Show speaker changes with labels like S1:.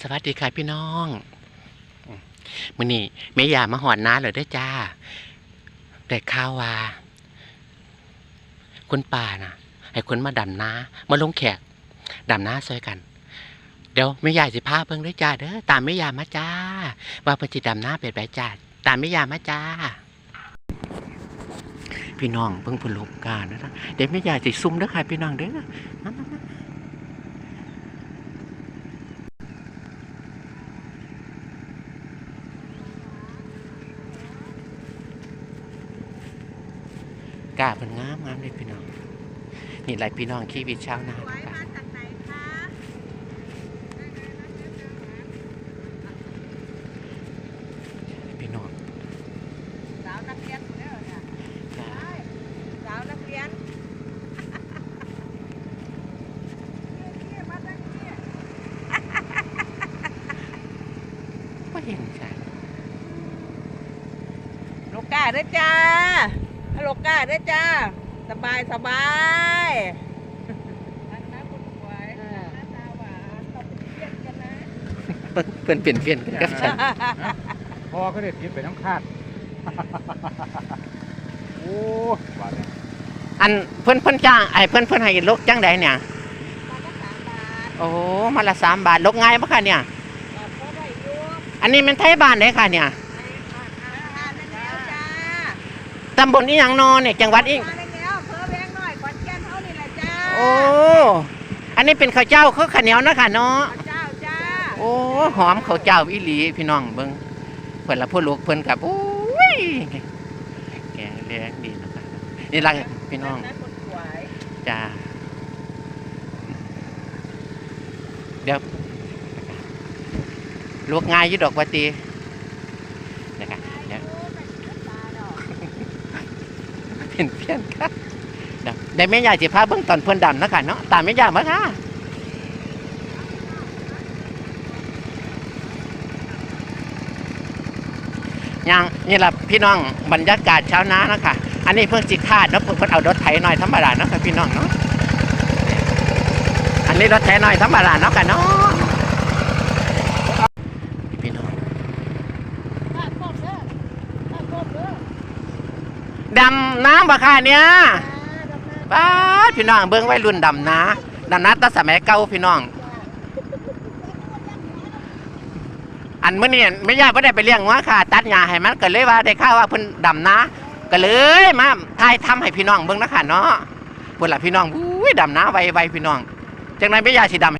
S1: สวัสดีค่ะพี่น้องมมื้อนี้แม่ยามาหอนน้าเลยได้จ้า แต่ข้าวว่าคุณป่าน่ะให้คนมาดำน้ามาลงแขกดำน้าซอยกัน เดี๋ยวแม่ยาสิพาเพิ่งได้จ้าเด้อตามแม่ยามาจ้า ว่าเพิ่นสิดำน้าเป็นไปจ้าตามแม่ยามาจ้า พี่น้องเพิ่งพนลบการนะเดี๋ยวแม่ยาสิซุ่มเด้อค่ะพี่น้องเด้อมามามา กาเป็นงามงามเลยพี่น้อง นี่หลายพี่น้องขี้วิตเช้านา
S2: ไว้
S1: ค่ะ
S2: มาจากไหนคะ
S1: พี่น้อง
S2: สาวนักเรียนอยู่แล้วเนี่ย
S1: จ้า
S2: ใช่สาวนักเรียนนี่ๆมาจากนี่
S1: ก็เห็นใช่
S2: โลกาเด้อจ้า โลกาเด้อจ้า สบายสบายนะคุณสวยหน้าตาหวานเราเป็นเพื่อนกันนะ
S1: เพิ่นเพิ่นเปลี่ยนเปลี่ยนกันกับฉัน
S3: พอก็ได้ทิพย์ไปน้ำคาดโอ้บาดเนี่ย
S1: อันเพิ่นเพิ่นจ้างไอ้เพิ่นเพิ่นให้ลกจังใดเนี่ย
S2: มาละสามบาท
S1: โอ้มาละสามบาทลกง่ายปะค่ะเนี่ย
S2: แบบพอได้อยู่
S1: อันนี้มันไทยบ้านไหนค่ะเนี่ย
S2: ในอาหารนั่นแล้วจ้า
S1: ตำบลอีหยังนอเนี่ยจังหวัดอี
S2: มาได้แล้วเพิ่มแรงหน่อยขอนแก่นเท่านี้แหละจ้า
S1: โอ้อันนี้เป็นข้าวเจ้าข้าวข้าวเหนียวนะค่ะเนาะ
S2: ข้าวเจ้าจ้า
S1: โอ้หอมข้าวเจ้าอีหลีพี่น้องเบิ่งเพิ่นละพูดลูกเพิ่นกับโอ้ยแกงแรงดีนะคะนี่ล่ะพี่น้อง
S2: นะคนสวย
S1: จ้าเดี๋ยวลวกง่ายอยี่ดอกว่าตีนะคะเดี๋ยว เห็นเพี้ยนค่ะได้แม่ยายสิพาเบิ่งตอนเพิ่อนดำนะค่ะเนาะตามแม่ยายมาค่ะยังนี่แหละพี่น้องบรรยากาศเช้านานะคะอันนี้เพิ่งสิคาดเนาะเพิ่นเอารถไถหน่อยธรรมดาเนาะค่ะพี่น้องเนาะอันนี้รถไถหน่อยธรรมดาเนาะค่ะเนาะพี่น้อง ดำน้ำบ่ค่ะเนี่ยป้าพี่น้องเบิ่งไว้รุ่นดำนาดำนาตั้งสมัยเก่าพี่น้อง อันเมื่อนี้ไม่ยากไม่ได้ไปเลี้ยงงัวค่ะ ตัดหญ้าให้มันก็เลยว่าได้ข่าวว่าเพิ่นดำนาก็เลยมาถ่ายทำให้พี่น้องเบิ่งนะค่ะเนาะพุ่นละพี่น้องอุ้ยดำนาไวๆพี่น้องจังไดไม่ยากสิดำ